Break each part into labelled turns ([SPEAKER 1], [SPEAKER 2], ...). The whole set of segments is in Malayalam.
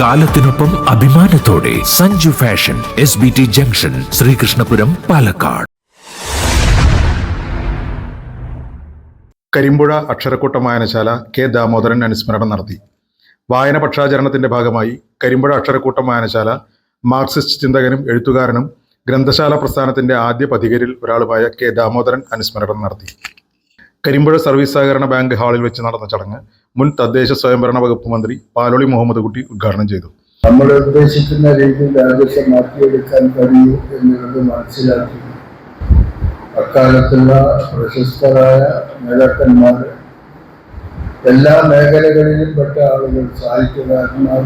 [SPEAKER 1] കാലത്തിനൊപ്പം അഭിമാനത്തോടെ Sanju fashion S B T junction Sreekrishnapuram Palakkad.
[SPEAKER 2] Karimpuzha Aksharakoottam വായനശാല കെ ദാമോദരൻ അനുസ്മരണം നടത്തി. വായന പക്ഷാചരണത്തിന്റെ ഭാഗമായി കരിമ്പുഴ അക്ഷരക്കൂട്ടം വായനശാല മാർക്സിസ്റ്റ് ചിന്തകനും എഴുത്തുകാരനും ഗ്രന്ഥശാല പ്രസ്ഥാനത്തിന്റെ ആദ്യ പതികരിൽ ഒരാളുമായ കെ ദാമോദരൻ അനുസ്മരണം നടത്തി. കരിമ്പുഴ സർവീസ് സഹകരണ ബാങ്ക് ഹാളിൽ വെച്ച് നടന്ന ചടങ്ങ് മുൻ തദ്ദേശ സ്വയംഭരണ വകുപ്പ് മന്ത്രി പാലോളി മുഹമ്മദ് കുട്ടി ഉദ്ഘാടനം ചെയ്തു.
[SPEAKER 3] നമ്മൾ ഉദ്ദേശിക്കുന്ന രീതിയിൽ രാജ്യത്തെ മാറ്റിയെടുക്കാൻ കഴിയൂ എന്നുള്ളത് മനസ്സിലാക്കി. അക്കാലത്തുള്ള പ്രശസ്തരായ നേതാക്കന്മാർ എല്ലാ മേഖലകളിലും പെട്ട ആളുകൾ സാഹിത്യകാരന്മാർ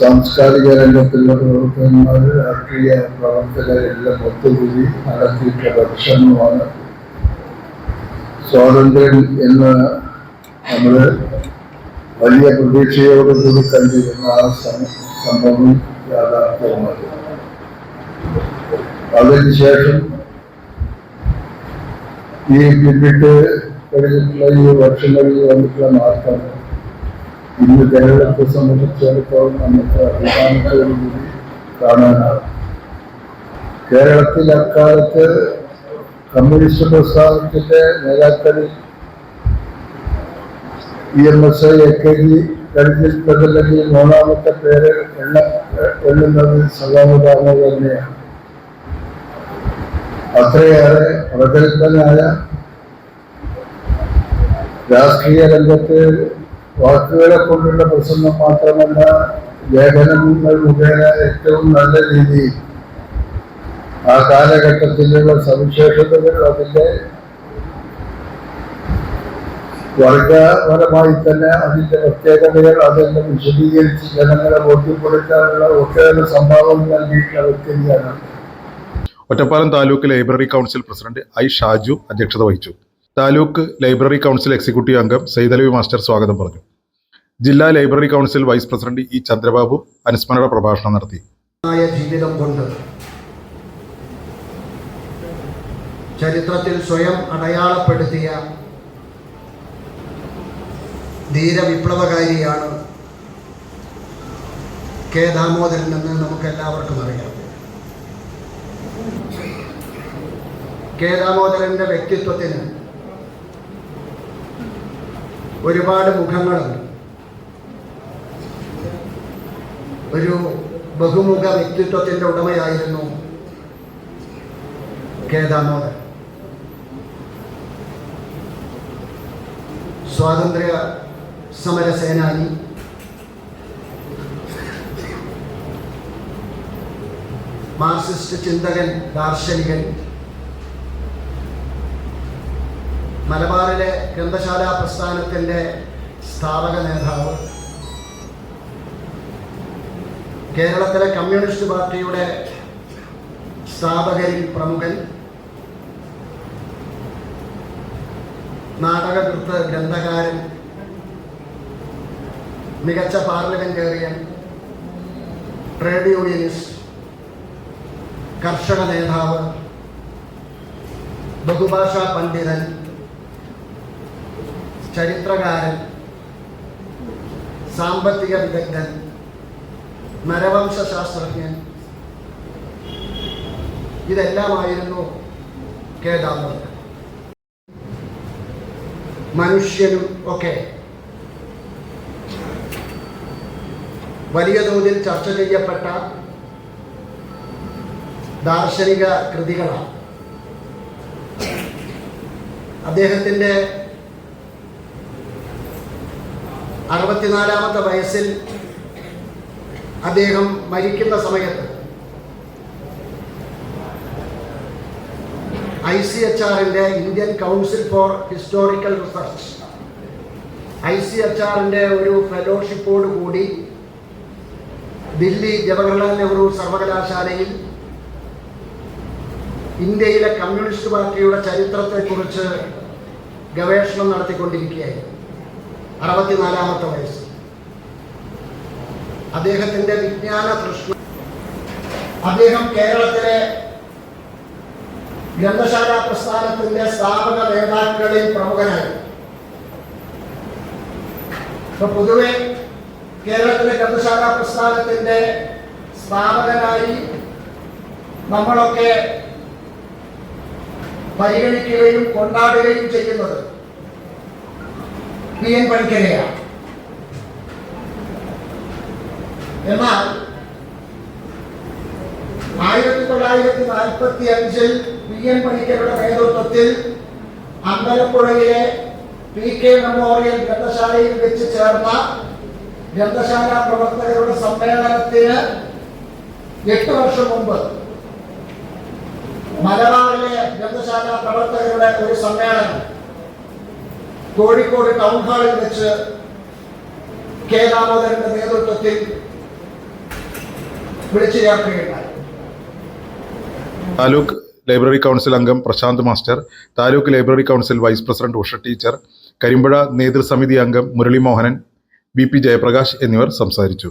[SPEAKER 3] സാംസ്കാരിക രംഗത്തുള്ള പ്രവർത്തകന്മാർ രാഷ്ട്രീയ പ്രവർത്തകരെല്ലാം ഒത്തുകൂടി നടത്തിയിട്ടുള്ള പരിശ്രമമാണ് സ്വാതന്ത്ര്യം എന്ന് നമ്മൾ വലിയ പ്രതീക്ഷയോടുകൂടി കണ്ടിരുന്ന ആ സംഭവം യാഥാർത്ഥ്യമായി അതിനുശേഷം ഈ പിന്നിട്ട് കഴിഞ്ഞിട്ടുള്ള ഈ വർഷങ്ങളിൽ വന്നിട്ടുള്ള മാറ്റം ഇന്ന് കേരളത്തെ സംബന്ധിച്ചിടത്തോളം നമുക്ക് അഭിമാനത്തോടുകൂടി കാണാനാകും. കേരളത്തിൽ അക്കാലത്ത് കമ്മ്യൂണിസ്റ്റ് പ്രസ്ഥാനത്തിന്റെ നേതാക്കൾ E M S A K G കഴിഞ്ഞിട്ടുള്ളതല്ലെങ്കിൽ മൂന്നാമത്തെ പേര് എണ്ണ എണ്ണുന്നത് സദാമുദാമ തന്നെയാണ്. അത്രയേറെ പ്രഗത്ഭനായ രാഷ്ട്രീയ രംഗത്ത് വാക്കുകളെ കൊണ്ടുള്ള പ്രസംഗം മാത്രമല്ല ലേഖനങ്ങൾ മുഖേന ഏറ്റവും നല്ല രീതിയിൽ ആ കാലഘട്ടത്തിലുള്ള സവിശേഷതകൾ അതിന്റെ വർഗപരമായി തന്നെ അതിന്റെ പ്രത്യേകതകൾ അതെല്ലാം വിശദീകരിച്ച് ജനങ്ങളെ ബോധ്യപ്പെടുത്താനുള്ള ഒട്ടേറെ സംഭാവന നൽകിയിട്ടുള്ള വ്യക്തിയാണ്
[SPEAKER 2] Ottapalam taluk library council president I Shaju അധ്യക്ഷത വഹിച്ചു. താലൂക്ക് ലൈബ്രറി കൗൺസിൽ എക്സിക്യൂട്ടീവ് അംഗം സൈതലവി മാസ്റ്റർ സ്വാഗതം പറഞ്ഞു. ജില്ലാ library council vice president E Chandrababu അനുസ്മരണ പ്രഭാഷണം നടത്തി.
[SPEAKER 4] ആയ ജീവിതം കൊണ്ട് ചരിത്രത്തിൽ സ്വയം അടയാളപ്പെടുത്തിയ ധീരവിപ്ലവകാരിയാണ് കെ ദാമോദരൻ എന്ന് നമുക്ക് എല്ലാവർക്കും അറിയാം. കെ ദാമോദരന്റെ വ്യക്തിത്വത്തിന് ഒരുപാട് മുഖങ്ങളുണ്ട്. ഒരു ബഹുമുഖ വ്യക്തിത്വത്തിന്റെ ഉടമയായിരുന്നു കെ ദാമോദരൻ. സ്വാതന്ത്ര്യ സമര സേനാനി. മാർക്സിസ്റ്റ് ചിന്തകൻ ദാർശനികൻ. മലബാറിലെ ഗ്രന്ഥശാല പ്രസ്ഥാനത്തിന്റെ സ്ഥാപക നേതാവ്. കേരളത്തിലെ കമ്മ്യൂണിസ്റ്റ് പാർട്ടിയുടെ സ്ഥാപകരിൽ പ്രമുഖൻ. നാടകകൃത്ത് ഗ്രന്ഥകാരൻ മികച്ച പാർലമെന്റേറിയൻ ട്രേഡ് യൂണിയനിസ്റ്റ് കർഷക നേതാവ് ബഹുഭാഷാ പണ്ഡിതൻ ചരിത്രകാരൻ സാമ്പത്തിക വിദഗ്ധൻ നരവംശാസ്ത്രജ്ഞൻ ഇതെല്ലാമായിരുന്നു കെ മനുഷ്യനും ഒക്കെ. വലിയ തോതിൽ ചർച്ച ചെയ്യപ്പെട്ട ദാർശനിക കൃതികളാണ്. അദ്ദേഹത്തിന്റെ അറുപത്തിനാലാമത്തെ വയസ്സിൽ അദ്ദേഹം മരിക്കുന്ന സമയത്ത് ഐ സി എച്ച് ആറിന്റെ Indian council for historical research. I C H ആറിന്റെ ഒരു ഫെലോഷിപ്പോട് കൂടി ദില്ലി ജവഹർലാൽ നെഹ്റു സർവകലാശാലയിൽ ഇന്ത്യയിലെ കമ്മ്യൂണിസ്റ്റ് പാർട്ടിയുടെ ചരിത്രത്തെക്കുറിച്ച് ഗവേഷണം നടത്തിക്കൊണ്ടിരിക്കുകയായിരുന്നു. അറുപത്തിനാലാമത്തെ വയസ്സ്. അദ്ദേഹത്തിന്റെ വിജ്ഞാന തൃഷ്ണ അദ്ദേഹം കേരളത്തിലെ ഗ്രന്ഥശാല പ്രസ്ഥാനത്തിന്റെ സ്ഥാപക നേതാക്കളിൽ പ്രമുഖനായി. പൊതുവെ കേരളത്തിലെ ഗ്രന്ഥശാല പ്രസ്ഥാനത്തിന്റെ സ്ഥാപകനായി നമ്മളൊക്കെ പരിഗണിക്കുകയും കൊണ്ടാടുകയും ചെയ്യുന്നത് പി എൻ പണിക്കരെയാണ്. എന്നാൽ ആയിരത്തി തൊള്ളായിരത്തി നാൽപ്പത്തി അഞ്ചിൽ പി എൻ പണിക്കരുടെ നേതൃത്വത്തിൽ അമ്പലപ്പുഴയിലെ പി കെ മെമ്മോറിയൽ ഗ്രന്ഥശാലയിൽ വെച്ച് ചേർന്ന ഗ്രന്ഥശാല പ്രവർത്തകരുടെ സമ്മേളനത്തിന് എട്ട് വർഷം മുമ്പ് മലബാറിലെ ഗ്രന്ഥശാല പ്രവർത്തകരുടെ ഒരു സമ്മേളനം കോഴിക്കോട് ടൗൺ ഹാളിൽ വെച്ച് കെ ദാമോദരന്റെ നേതൃത്വത്തിൽ വിളിച്ചു ചേർക്കുകയുണ്ടായി.
[SPEAKER 2] താലൂക്ക് ലൈബ്രറി കൗൺസിൽ അംഗം Prashanth master taluk library council vice president Usha teacher Karimpuzha നേതൃസമിതി അംഗം മുരളി മോഹനൻ ബി പി ജയപ്രകാശ് എന്നിവർ സംസാരിച്ചു.